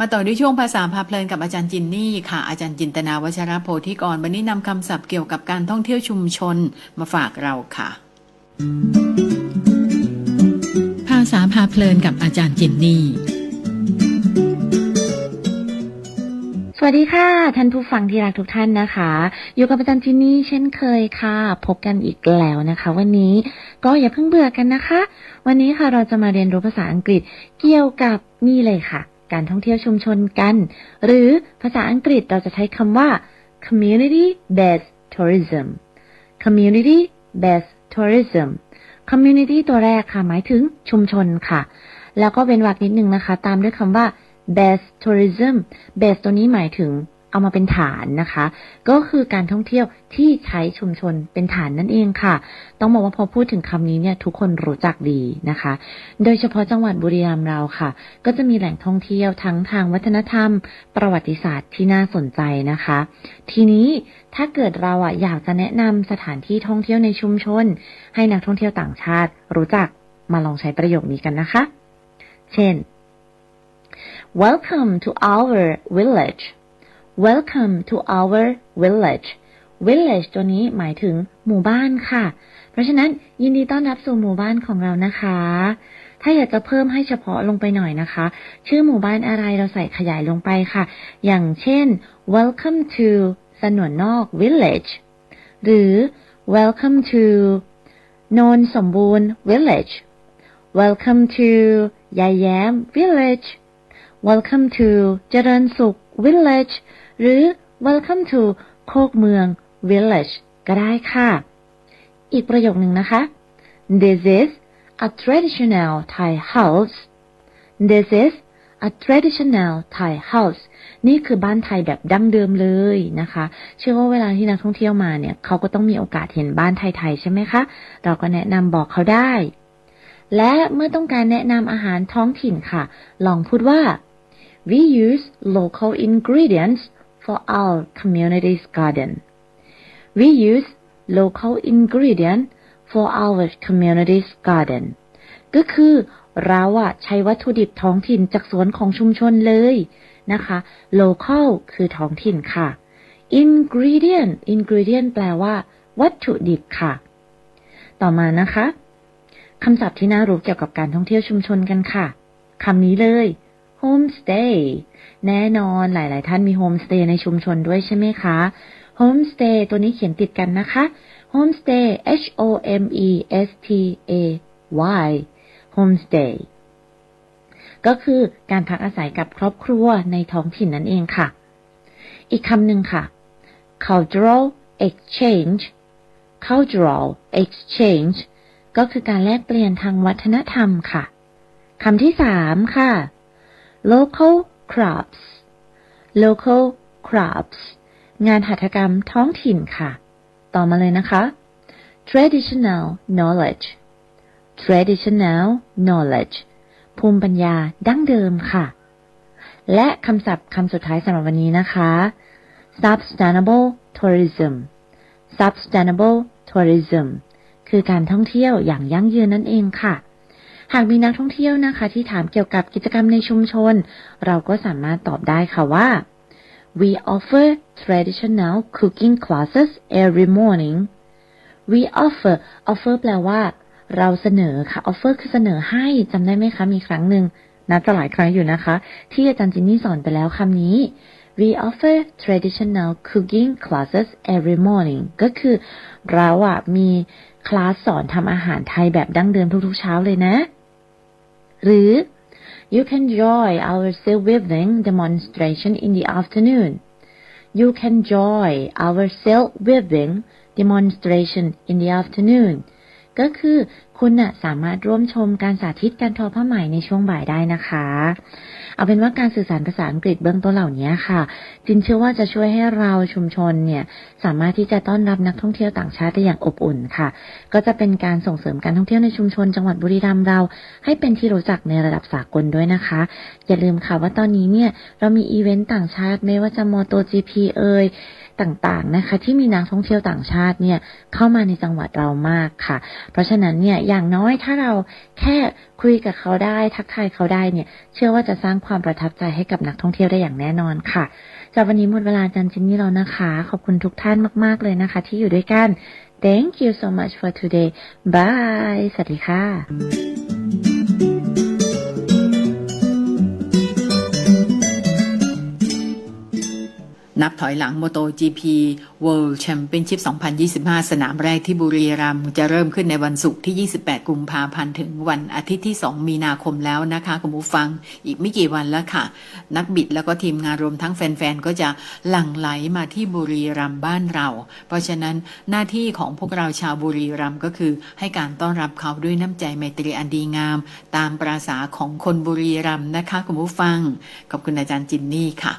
มาต่อด้วยช่วงภาษาพาเพลินกับอาจารย์จินนี่ค่ะ อาจารย์จินตนาวัชรโพธิกรวันนี้นำคำศัพท์เกี่ยวกับการท่องเที่ยวชุมชนมาฝากเราค่ะ ภาษาพาเพลินกับอาจารย์จินนี่ สวัสดีค่ะ ท่านผู้ฟังที่รักทุกท่านนะคะ อยู่กับอาจารย์จินนี่เช่นเคยค่ะ พบกันอีกแล้วนะคะ วันนี้ก็อย่าเพิ่งเบื่อกันนะคะ วันนี้ค่ะเราจะมาเรียนรู้ภาษาอังกฤษเกี่ยวกับนี่เลยค่ะ การท่องเที่ยวชุมชนกัน หรือภาษาอังกฤษเราจะใช้คำว่า community based tourism community based tourism community ตัวแรกค่ะ หมายถึงชุมชนค่ะ แล้วก็เว้นวรรคนิดนึงนะคะ ตามด้วยคำว่า based tourism based ตัวนี้หมายถึง เอามาเป็นฐานนะคะ ก็คือการท่องเที่ยวที่ใช้ชุมชนเป็นฐานนั่นเองค่ะ ต้องบอกว่าพอพูดถึงคำนี้เนี่ยทุกคนรู้จักดีนะคะ โดยเฉพาะจังหวัดบุรีรัมย์เราค่ะ ก็จะมีแหล่งท่องเที่ยวทั้งทางวัฒนธรรม ประวัติศาสตร์ที่น่าสนใจนะคะ ทีนี้ถ้าเกิดเราอะอยากจะแนะนำสถานที่ท่องเที่ยวในชุมชน ให้นักท่องเที่ยวต่างชาติรู้จักมาลองใช้ประโยคนี้กันนะคะ เช่น Welcome to our village Welcome to our village village ตัวนี้หมายถึงหมู่บ้านค่ะ เพราะฉะนั้นยินดีต้อนรับสู่หมู่บ้านของเรานะคะ ถ้าอยากจะเพิ่มให้เฉพาะลงไปหน่อยนะคะ ชื่อหมู่บ้านอะไรเราใส่ขยายลงไปค่ะ อย่างเช่น Welcome to สนวนนอก village หรือ Welcome to โนนสมบูรณ์ village Welcome to ยายแย้ม village Welcome to เจริญสุข village หรือ Welcome to โคกเมือง village ก็ได้ค่ะ อีกประโยคหนึ่งนะคะ This is a traditional Thai house This is a traditional Thai house นี่คือบ้านไทยแบบดั้งเดิมเลยนะคะ เชื่อว่าเวลาที่นักท่องเที่ยวมาเนี่ย เขาก็ต้องมีโอกาสเห็นบ้านไทยๆใช่ไหมคะ เราก็แนะนำบอกเขาได้ และเมื่อต้องการแนะนำอาหารท้องถิ่นค่ะ ลองพูดว่า we use local ingredients for our community's garden we use local ingredient for our community's garden ก็คือเราอะใช้วัตถุดิบท้องถิ่นจากสวนของชุมชนเลยนะคะ local คือท้องถิ่นค่ะ ingredient ingredient แปลว่า วัตถุดิบค่ะ ต่อมานะคะคำศัพท์ที่น่ารู้เกี่ยวกับการท่องเที่ยวชุมชนกันค่ะคำนี้เลย homestay แน่นอนหลาย ๆ ท่านมี homestay ในชุมชนด้วยใช่ไหมคะ homestay ตัวนี้เขียนติดกันนะคะ homestay h o m e s t a y homestay ก็คือการพักอาศัยกับครอบครัวในท้องถิ่นนั่นเองค่ะ อีกคำหนึ่งค่ะ cultural exchange cultural exchange ก็คือการแลกเปลี่ยนทางวัฒนธรรมค่ะ คำที่สามค่ะ local crafts local crafts งานหัตถกรรมท้องถิ่นค่ะ ต่อมาเลยนะคะ traditional knowledge traditional knowledge ภูมิปัญญาดั้งเดิมค่ะ และคำศัพท์คำสุดท้ายสำหรับวันนี้นะคะ sustainable tourism sustainable tourism คือการท่องเที่ยวอย่างยั่งยืนนั่นเองค่ะ หากมีนักท่องเที่ยวนะคะ ที่ถามเกี่ยวกับกิจกรรมในชุมชน เราก็สามารถตอบได้ค่ะว่า we offer traditional cooking classes every morning we offer offer แปลว่า เราเสนอค่ะ offer คือเสนอให้จำได้ไหมคะ มีครั้งหนึ่งนับจะหลายครั้งอยู่นะคะ ที่อาจารย์จินนี่สอนไปแล้วคำนี้ we offer traditional cooking classes every morning ก็คือเราอะมีคลาสสอนทำอาหารไทยแบบดั้งเดิมทุกๆเช้าเลยนะ หรือ you can join our silk weaving demonstration in the afternoon you can join our silk weaving demonstration in the afternoon ก็คือคุณนะสามารถร่วมชมการสาธิตการทอผ้าไหมในช่วงบ่ายได้นะคะ เอาเป็นว่าการสื่อสารภาษาอังกฤษเบื้องต้นเหล่านี้ค่ะ จินเชื่อว่าจะช่วยให้เราชุมชนเนี่ยสามารถที่จะต้อนรับนักท่องเที่ยวต่างชาติได้อย่างอบอุ่นค่ะ ก็จะเป็นการส่งเสริมการท่องเที่ยวในชุมชนจังหวัดบุรีรัมย์เรา ให้เป็นที่รู้จักในระดับสากลด้วยนะคะ อย่าลืมค่ะว่าตอนนี้เนี่ยเรามีอีเวนต์ต่างชาติไม่ว่าจะมอโต GP เอ่ย ต่างๆนะคะ ที่มีนักท่องเที่ยวต่างชาติเนี่ยเข้ามาในจังหวัดเรามากค่ะ เพราะฉะนั้นเนี่ยอย่างน้อยถ้าเราแค่คุยกับเขาได้ทักทายเขาได้เนี่ย เชื่อว่าจะสร้างความประทับใจให้กับนักท่องเที่ยวได้อย่างแน่นอนค่ะจากวันนี้หมดเวลาอาจันจินนี่แล้วนะคะ ขอบคุณทุกท่านมาก ๆ เลยนะคะ ที่อยู่ด้วยกัน Thank you so much for today Bye สวัสดีค่ะ นับถอยหลัง MotoGP World Championship 2025 สนามแรกที่บุรีรัมย์จะเริ่มขึ้นในวันศุกร์ที่ 28 กุมภาพันธ์ถึงวันอาทิตย์ที่ 2 มีนาคมแล้วนะคะคุณผู้ฟังอีกไม่กี่วันแล้วค่ะ นักบิดแล้วก็ทีมงานรวมทั้งแฟน ๆ ก็จะหลั่งไหลมาที่บุรีรัมย์บ้านเรา เพราะฉะนั้นหน้าที่ของพวกเราชาวบุรีรัมย์ก็คือ ให้การต้อนรับเขาด้วยน้ำใจไมตรีอันดีงาม ตามปราษาของคนบุรีรัมย์นะคะคุณผู้ฟังขอบคุณอาจารย์จินนี่ค่ะ